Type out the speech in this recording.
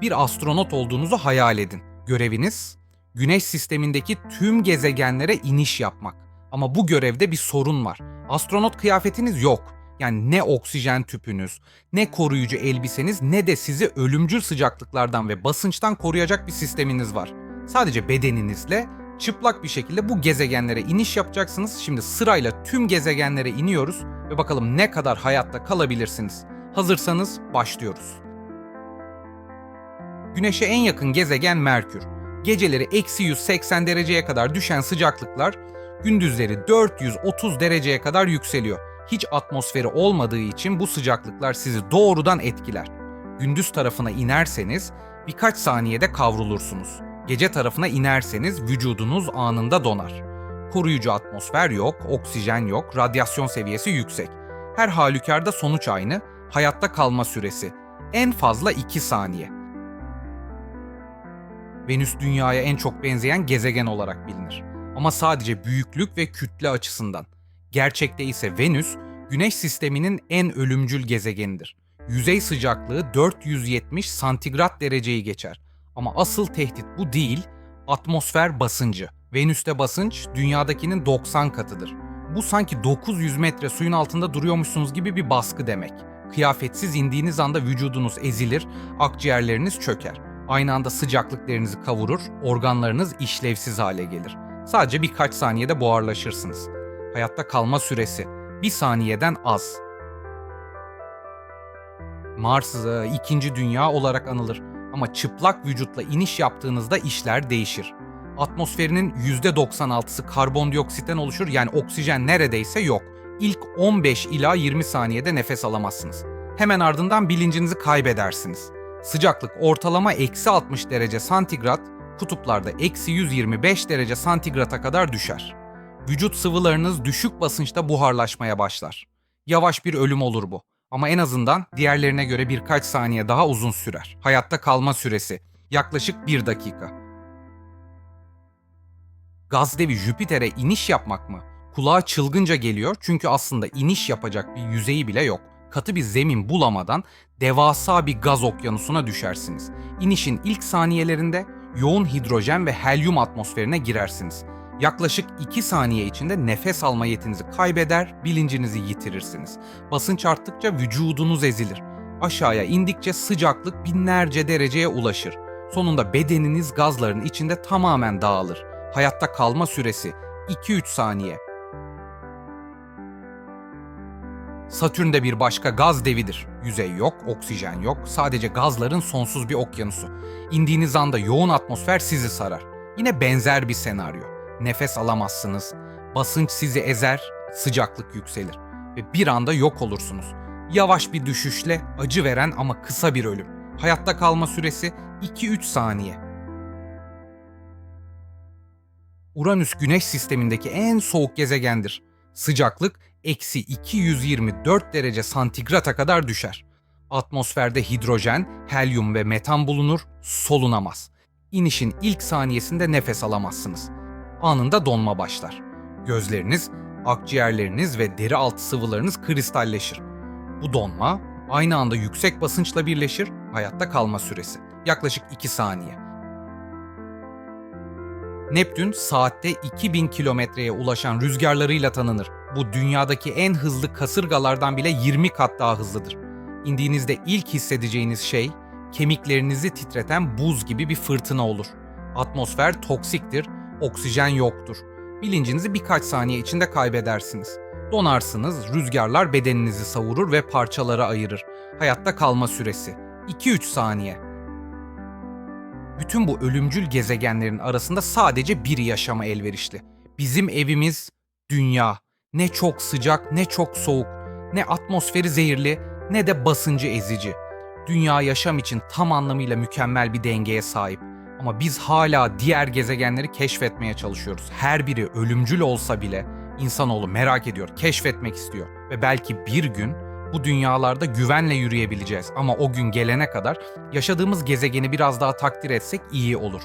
Bir astronot olduğunuzu hayal edin. Göreviniz Güneş sistemindeki tüm gezegenlere iniş yapmak. Ama bu görevde bir sorun var. Astronot kıyafetiniz yok. Yani ne oksijen tüpünüz, ne koruyucu elbiseniz ne de sizi ölümcül sıcaklıklardan ve basınçtan koruyacak bir sisteminiz var. Sadece bedeninizle çıplak bir şekilde bu gezegenlere iniş yapacaksınız. Şimdi sırayla tüm gezegenlere iniyoruz ve bakalım ne kadar hayatta kalabilirsiniz. Hazırsanız başlıyoruz. Güneşe en yakın gezegen Merkür. Geceleri eksi 180 dereceye kadar düşen sıcaklıklar gündüzleri 430 dereceye kadar yükseliyor. Hiç atmosferi olmadığı için bu sıcaklıklar sizi doğrudan etkiler. Gündüz tarafına inerseniz birkaç saniyede kavrulursunuz. Gece tarafına inerseniz vücudunuz anında donar. Koruyucu atmosfer yok, oksijen yok, radyasyon seviyesi yüksek. Her halükarda sonuç aynı, hayatta kalma süresi. En fazla 2 saniye. Venüs dünyaya en çok benzeyen gezegen olarak bilinir. Ama sadece büyüklük ve kütle açısından. Gerçekte ise Venüs, Güneş sisteminin en ölümcül gezegenidir. Yüzey sıcaklığı 470 santigrat dereceyi geçer. Ama asıl tehdit bu değil, atmosfer basıncı. Venüs'te basınç dünyadakinin 90 katıdır. Bu sanki 900 metre suyun altında duruyormuşsunuz gibi bir baskı demek. Kıyafetsiz indiğiniz anda vücudunuz ezilir, akciğerleriniz çöker. Aynı anda sıcaklıklarınızı kavurur, organlarınız işlevsiz hale gelir. Sadece birkaç saniyede buharlaşırsınız. Hayatta kalma süresi bir saniyeden az. Mars e, ikinci dünya olarak anılır ama çıplak vücutla iniş yaptığınızda işler değişir. Atmosferinin %96'sı karbondioksitten oluşur yani oksijen neredeyse yok. İlk 15 ila 20 saniyede nefes alamazsınız. Hemen ardından bilincinizi kaybedersiniz. Sıcaklık ortalama eksi 60 derece santigrat, kutuplarda eksi 125 derece santigrata kadar düşer. Vücut sıvılarınız düşük basınçta buharlaşmaya başlar. Yavaş bir ölüm olur bu. Ama en azından diğerlerine göre birkaç saniye daha uzun sürer. Hayatta kalma süresi yaklaşık bir dakika. Gaz devi Jüpiter'e iniş yapmak mı? Kulağa çılgınca geliyor çünkü aslında iniş yapacak bir yüzeyi bile yok. Katı bir zemin bulamadan devasa bir gaz okyanusuna düşersiniz. İnişin ilk saniyelerinde yoğun hidrojen ve helyum atmosferine girersiniz. Yaklaşık 2 saniye içinde nefes alma yetinizi kaybeder, bilincinizi yitirirsiniz. Basınç arttıkça vücudunuz ezilir. Aşağıya indikçe sıcaklık binlerce dereceye ulaşır. Sonunda bedeniniz gazların içinde tamamen dağılır. Hayatta kalma süresi 2-3 saniye. Satürn'de bir başka gaz devidir. Yüzey yok, oksijen yok, sadece gazların sonsuz bir okyanusu. İndiğiniz anda yoğun atmosfer sizi sarar. Yine benzer bir senaryo. Nefes alamazsınız, basınç sizi ezer, sıcaklık yükselir ve bir anda yok olursunuz. Yavaş bir düşüşle acı veren ama kısa bir ölüm. Hayatta kalma süresi 2-3 saniye. Uranüs güneş sistemindeki en soğuk gezegendir. Sıcaklık eksi 224 derece santigrata kadar düşer. Atmosferde hidrojen, helyum ve metan bulunur, solunamaz. İnişin ilk saniyesinde nefes alamazsınız. Anında donma başlar. Gözleriniz, akciğerleriniz ve deri altı sıvılarınız kristalleşir. Bu donma aynı anda yüksek basınçla birleşir, hayatta kalma süresi yaklaşık 2 saniye. Neptün saatte 2000 kilometreye ulaşan rüzgarlarıyla tanınır. Bu dünyadaki en hızlı kasırgalardan bile 20 kat daha hızlıdır. İndiğinizde ilk hissedeceğiniz şey kemiklerinizi titreten buz gibi bir fırtına olur. Atmosfer toksiktir, oksijen yoktur. Bilincinizi birkaç saniye içinde kaybedersiniz. Donarsınız, rüzgarlar bedeninizi savurur ve parçalara ayırır. Hayatta kalma süresi 2-3 saniye. Bütün bu ölümcül gezegenlerin arasında sadece biri yaşama elverişli. Bizim evimiz dünya. Ne çok sıcak ne çok soğuk. Ne atmosferi zehirli ne de basıncı ezici. Dünya yaşam için tam anlamıyla mükemmel bir dengeye sahip. Ama biz hala diğer gezegenleri keşfetmeye çalışıyoruz. Her biri ölümcül olsa bile insanoğlu merak ediyor, keşfetmek istiyor. Ve belki bir gün bu dünyalarda güvenle yürüyebileceğiz. Ama o gün gelene kadar yaşadığımız gezegeni biraz daha takdir etsek iyi olur.